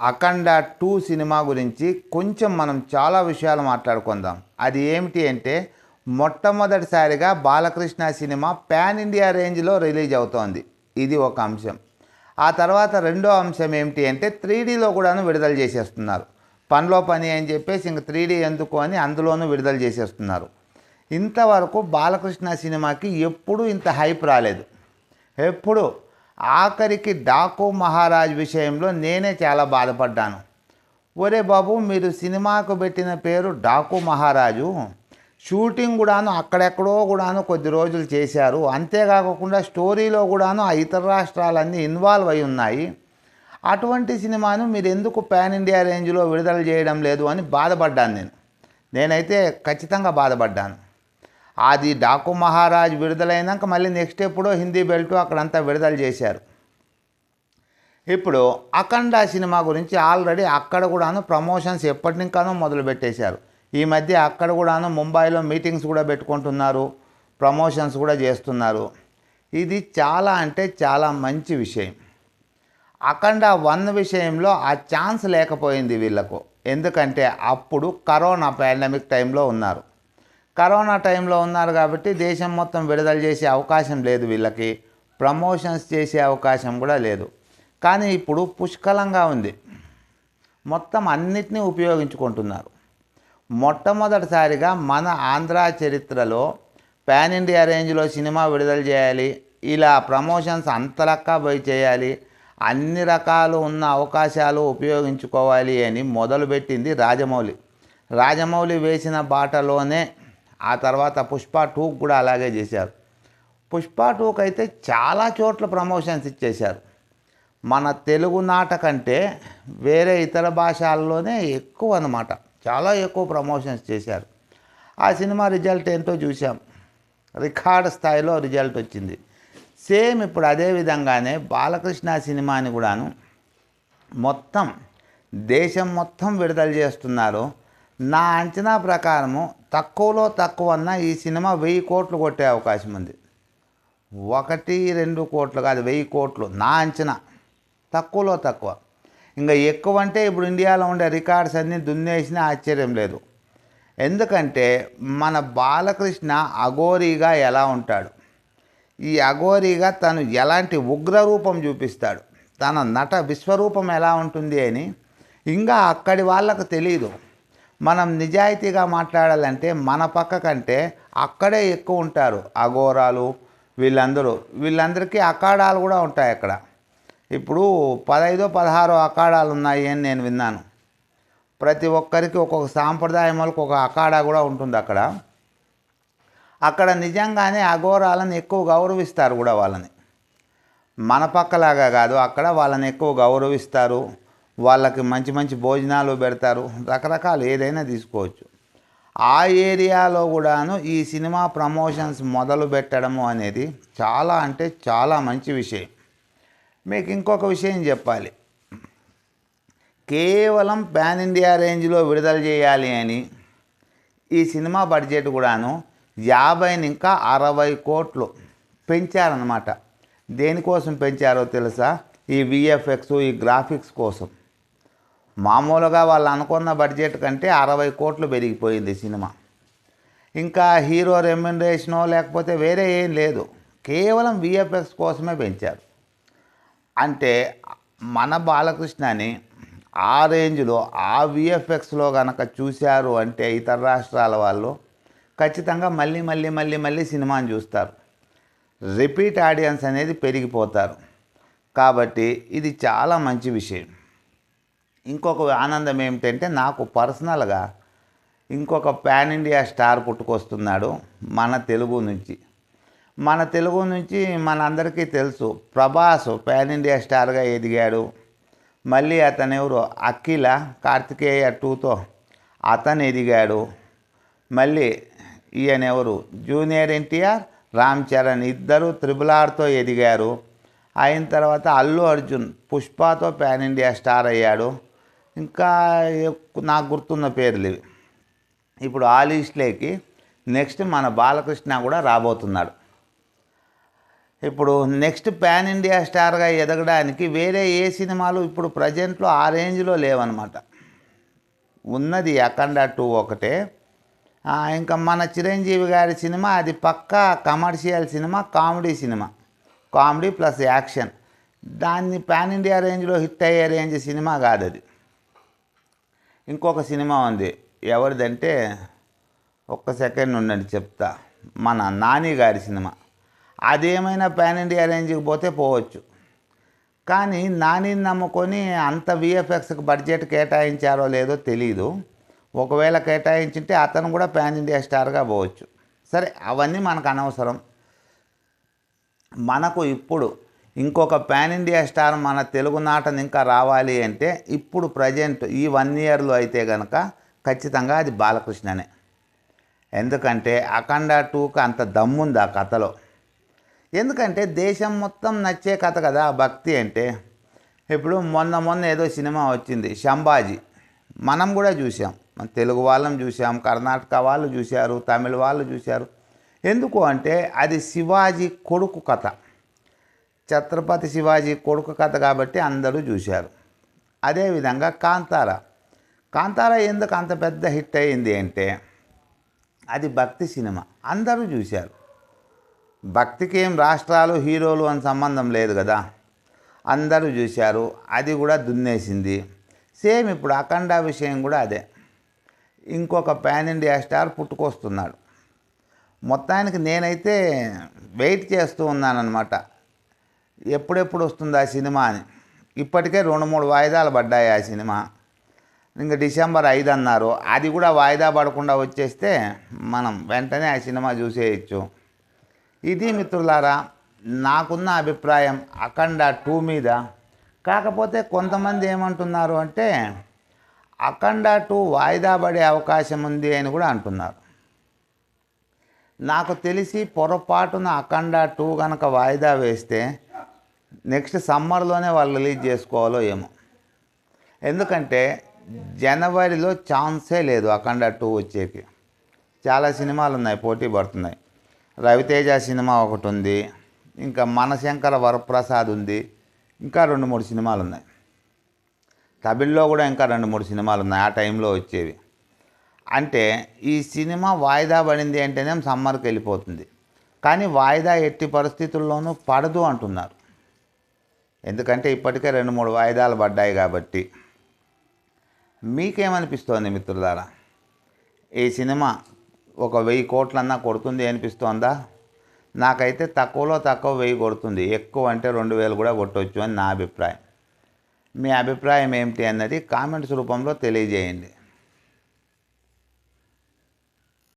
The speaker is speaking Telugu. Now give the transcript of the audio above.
అఖండ టూ సినిమా గురించి కొంచెం మనం చాలా విషయాలు మాట్లాడుకుందాం. అది ఏమిటి అంటే మొట్టమొదటిసారిగా బాలకృష్ణ సినిమా పాన్ ఇండియా రేంజ్లో రిలీజ్ అవుతోంది. ఇది ఒక అంశం. ఆ తర్వాత రెండో అంశం ఏమిటి అంటే త్రీడీలో కూడాను విడుదల చేసేస్తున్నారు. పనిలో పని అని చెప్పేసి ఇంక త్రీడీ ఎందుకు అని అందులోనూ విడుదల చేసేస్తున్నారు. ఇంతవరకు బాలకృష్ణ సినిమాకి ఎప్పుడూ ఇంత హైప్ రాలేదు. ఎప్పుడు ఆఖరికి డాకు మహారాజ్ విషయంలో నేనే చాలా బాధపడ్డాను. ఒరే బాబు మీరు సినిమాకు పెట్టిన పేరు డాకు మహారాజు. షూటింగ్ కూడాను అక్కడెక్కడో కూడాను కొద్ది రోజులు చేశారు. అంతేకాకుండా స్టోరీలో కూడాను ఆ ఇతర రాష్ట్రాలన్నీ ఇన్వాల్వ్ అయి ఉన్నాయి. అటువంటి సినిమాను మీరు ఎందుకు పాన్ ఇండియా రేంజ్లో విడుదల చేయడం లేదు అని బాధపడ్డాను నేను. నేనైతే ఖచ్చితంగా బాధపడ్డాను. అది డాకు మహారాజ్ విడుదలైనాక మళ్ళీ నెక్స్ట్ ఎప్పుడో హిందీ బెల్ట్ అక్కడంతా విడుదల చేశారు. ఇప్పుడు అఖండ సినిమా గురించి ఆల్రెడీ అక్కడ కూడాను ప్రమోషన్స్ ఎప్పటి నుంకానో మొదలు పెట్టేశారు. ఈ మధ్య అక్కడ కూడాను ముంబైలో మీటింగ్స్ కూడా పెట్టుకుంటున్నారు ప్రమోషన్స్ కూడా చేస్తున్నారు. ఇది చాలా అంటే చాలా మంచి విషయం. అఖండ వన్ విషయంలో ఆ ఛాన్స్ లేకపోయింది వీళ్ళకు. ఎందుకంటే అప్పుడు కరోనా పాండమిక్ టైంలో ఉన్నారు. కరోనా టైంలో ఉన్నారు కాబట్టి దేశం మొత్తం విడుదల చేసే అవకాశం లేదు వీళ్ళకి. ప్రమోషన్స్ చేసే అవకాశం కూడా లేదు. కానీ ఇప్పుడు పుష్కలంగా ఉంది. మొత్తం అన్నిటినీ ఉపయోగించుకుంటున్నారు. మొట్టమొదటిసారిగా మన ఆంధ్ర చరిత్రలో పాన్ ఇండియా రేంజ్లో సినిమా విడుదల చేయాలి. ఇలా ప్రమోషన్స్ అంతలక్క పోయి చేయాలి. అన్ని రకాలు ఉన్న అవకాశాలు ఉపయోగించుకోవాలి అని మొదలుపెట్టింది రాజమౌళి. రాజమౌళి వేసిన బాటలోనే ఆ తర్వాత పుష్ప టూకి కూడా అలాగే చేశారు. పుష్ప టూకి అయితే చాలా చోట్ల ప్రమోషన్స్ ఇచ్చేశారు. మన తెలుగు నాట కంటే వేరే ఇతర భాషల్లోనే ఎక్కువ అన్నమాట. చాలా ఎక్కువ ప్రమోషన్స్ చేశారు. ఆ సినిమా రిజల్ట్ ఏంటో చూసాం రికార్డ్ స్థాయిలో రిజల్ట్ వచ్చింది. సేమ్ ఇప్పుడు అదే విధంగానే బాలకృష్ణ సినిమాని కూడాను మొత్తం దేశం మొత్తం విడుదల చేస్తున్నారు. నా అంచనా ప్రకారము తక్కువలో తక్కువ అన్న ఈ సినిమా వెయ్యి కోట్లు కొట్టే అవకాశం ఉంది. ఒకటి రెండు కోట్లు కాదు వెయ్యి కోట్లు. నా అంచనా. తక్కువలో తక్కువ. ఇంకా ఎక్కువ అంటే ఇప్పుడు ఇండియాలో ఉండే రికార్డ్స్ అన్నీ దున్నేసినా ఆశ్చర్యం లేదు. ఎందుకంటే మన బాలకృష్ణ అఘోరీగా ఎలా ఉంటాడు? ఈ అఘోరీగా తను ఎలాంటి ఉగ్ర రూపం చూపిస్తాడు? తన నట విశ్వరూపం ఎలా ఉంటుంది అని ఇంకా అక్కడి వాళ్ళకు తెలియదు మనం నిజాయితీగా మాట్లాడాలంటే మన పక్క కంటే అక్కడే ఎక్కువ ఉంటారు అఘోరాలు వీళ్ళందరూ. వీళ్ళందరికీ అఖాడాలు కూడా ఉంటాయి అక్కడ. ఇప్పుడు పదహైదో పదహారో అఖాడాలు ఉన్నాయి అని నేను విన్నాను. ప్రతి ఒక్కరికి ఒక్కొక్క సాంప్రదాయం వాళ్ళకి ఒక అఖాడా కూడా ఉంటుంది అక్కడ. అక్కడ నిజంగానే అఘోరాలను ఎక్కువ గౌరవిస్తారు కూడా వాళ్ళని. మన పక్కలాగా కాదు అక్కడ వాళ్ళని ఎక్కువ గౌరవిస్తారు. వాళ్ళకి మంచి మంచి భోజనాలు పెడతారు. రకరకాలు ఏదైనా తీసుకోవచ్చు. ఆ ఏరియాలో కూడాను ఈ సినిమా ప్రమోషన్స్ మొదలు పెట్టడము అనేది చాలా అంటే చాలా మంచి విషయం. మీకు ఇంకొక విషయం చెప్పాలి. కేవలం పాన్ ఇండియా రేంజ్లో విడుదల చేయాలి అని ఈ సినిమా బడ్జెట్ కూడాను యాభైని ఇంకా అరవై కోట్లు పెంచారనమాట దేనికోసం పెంచారో తెలుసా? ఈ విఎఫ్ఎక్స్ ఈ గ్రాఫిక్స్ కోసం. మామూలుగా వాళ్ళు అనుకున్న బడ్జెట్ కంటే అరవై కోట్లు పెరిగిపోయింది సినిమా. ఇంకా హీరో రెమ్యునరేషనో లేకపోతే వేరే ఏం లేదు. కేవలం విఎఫ్ఎక్స్ కోసమే పెంచారు. అంటే మన బాలకృష్ణని ఆ రేంజ్లో ఆ విఎఫ్ఎక్స్లో కనుక చూశారు అంటే ఇతర రాష్ట్రాల వాళ్ళు ఖచ్చితంగా మళ్ళీ మళ్ళీ మళ్ళీ మళ్ళీ సినిమాని చూస్తారు. రిపీట్ ఆడియన్స్ అనేది పెరిగిపోతారు. కాబట్టి ఇది చాలా మంచి విషయం. ఇంకొక ఆనందం ఏమిటంటే నాకు పర్సనల్గా ఇంకొక పాన్ ఇండియా స్టార్ పుట్టుకొస్తున్నాడు మన తెలుగు నుంచి. మన తెలుగు నుంచి మనందరికీ తెలుసు ప్రభాస్ పాన్ ఇండియా స్టార్గా ఎదిగాడు. మళ్ళీ అతను ఎవరు? అఖిల కార్తికేయ టూతో అతను ఎదిగాడు. మళ్ళీ ఈయన ఎవరు? జూనియర్ ఎన్టీఆర్ రామ్ చరణ్ ఇద్దరు త్రిబుల్ ఆర్తో ఎదిగారు. అయిన తర్వాత అల్లు అర్జున్ పుష్పతో పాన్ ఇండియా స్టార్ అయ్యాడు. ఇంకా నాకు గుర్తున్న పేర్లు ఇవి. ఇప్పుడు ఆ లిస్ట్లోకి నెక్స్ట్ మన బాలకృష్ణ కూడా రాబోతున్నాడు. ఇప్పుడు నెక్స్ట్ పాన్ ఇండియా స్టార్గా ఎదగడానికి వేరే ఏ సినిమాలు ఇప్పుడు ప్రజెంట్లో ఆ రేంజ్లో లేవన్నమాట. ఉన్నది అఖండ టూ ఒకటే. ఇంకా మన చిరంజీవి గారి సినిమా అది పక్కా commercial cinema comedy cinema. Comedy plus action. దాన్ని పాన్ ఇండియా రేంజ్లో హిట్ అయ్యే రేంజ్ సినిమా కాదు అది ఇంకొక సినిమా ఉంది. ఎవరిదంటే ఒక్క సెకండ్ ఉండండి చెప్తా. మన నాని గారి సినిమా. అదేమైనా పాన్ ఇండియా రేంజ్కి పోతే పోవచ్చు. కానీ నానిని నమ్ముకొని అంత విఎఫ్ఎక్స్కి బడ్జెట్ కేటాయించారో లేదో తెలియదు ఒకవేళ కేటాయించింటే అతను కూడా పాన్ ఇండియా స్టార్గా పోవచ్చు. సరే అవన్నీ మనకు అనవసరం. మనకు ఇప్పుడు ఇంకొక పాన్ ఇండియా స్టార్ మన తెలుగు నాటని ఇంకా రావాలి అంటే ఇప్పుడు ప్రజెంట్ ఈ వన్ ఇయర్లో అయితే కనుక ఖచ్చితంగా అది బాలకృష్ణనే. ఎందుకంటే అఖండ టూకి అంత దమ్ముంది ఆ కథలో. ఎందుకంటే దేశం మొత్తం నచ్చే కథ కదా భక్తి అంటే. ఇప్పుడు మొన్న మొన్న ఏదో సినిమా వచ్చింది శంభాజీ. మనం కూడా చూసాం మన తెలుగు వాళ్ళం చూసాం కర్ణాటక వాళ్ళు చూశారు తమిళ వాళ్ళు చూశారు. ఎందుకు అంటే అది శివాజీ కొడుకు కథ. ఛత్రపతి శివాజీ కొడుకు కథ కాబట్టి అందరూ చూశారు. అదేవిధంగా కాంతార. కాంతార ఎందుకు అంత పెద్ద హిట్ అయింది అంటే అది భక్తి సినిమా. అందరూ చూశారు. భక్తికి ఏం రాష్ట్రాలు హీరోలు అని సంబంధం లేదు కదా. అందరూ చూశారు. అది కూడా దున్నేసింది. సేమ్ ఇప్పుడు అఖండ విషయం కూడా అదే. ఇంకొక పాన్ ఇండియా స్టార్ పుట్టుకొస్తున్నాడు. మొత్తానికి నేనైతే వెయిట్ చేస్తూ ఉన్నానన్నమాట. ఎప్పుడెప్పుడు వస్తుంది ఆ సినిమా అని? ఇప్పటికే రెండు మూడు వాయిదాలు పడ్డాయి ఆ సినిమా. ఇంకా డిసెంబర్ ఐదు అన్నారు. అది కూడా వాయిదా పడకుండా వచ్చేస్తే మనం వెంటనే ఆ సినిమా చూసేయచ్చు. ఇది మిత్రులారా నాకున్న అభిప్రాయం అఖండ టూ మీద. కాకపోతే కొంతమంది ఏమంటున్నారు అంటే అఖండ టూ వాయిదా పడే అవకాశం ఉంది అని కూడా అంటున్నారు. నాకు తెలిసి పొరపాటున అఖండ టూ కనుక వాయిదా వేస్తే నెక్స్ట్ సమ్మర్లోనే వాళ్ళు రిలీజ్ చేసుకోవాలో ఏమో. ఎందుకంటే జనవరిలో ఛాన్సే లేదు అఖండ టూ వచ్చేకి. చాలా సినిమాలు ఉన్నాయి పోటీ పడుతున్నాయి. రవితేజ సినిమా ఒకటి ఉంది ఇంకా మనశంకర వరప్రసాద్ ఉంది ఇంకా రెండు మూడు సినిమాలు ఉన్నాయి. తమిళ్ళో కూడా ఇంకా రెండు మూడు సినిమాలు ఉన్నాయి ఆ టైంలో వచ్చేవి. అంటే ఈ సినిమా వాయిదా పడింది అంటేనే సమ్మర్కి వెళ్ళిపోతుంది. కానీ వాయిదా ఎట్టి పరిస్థితుల్లోనూ పడదు అంటున్నారు. ఎందుకంటే ఇప్పటికే రెండు మూడు వాయిదాలు పడ్డాయి కాబట్టి. మీకేమనిపిస్తోంది మిత్రులారా? ఈ సినిమా ఒక వెయ్యి కోట్లన్నా కొడుతుంది అనిపిస్తోందా? నాకైతే తక్కువలో తక్కువ వెయ్యి కొడుతుంది. ఎక్కువ అంటే రెండు వేలు కూడా కొట్టవచ్చు అని నా అభిప్రాయం. మీ అభిప్రాయం ఏమిటి అన్నది కామెంట్స్ రూపంలో తెలియజేయండి.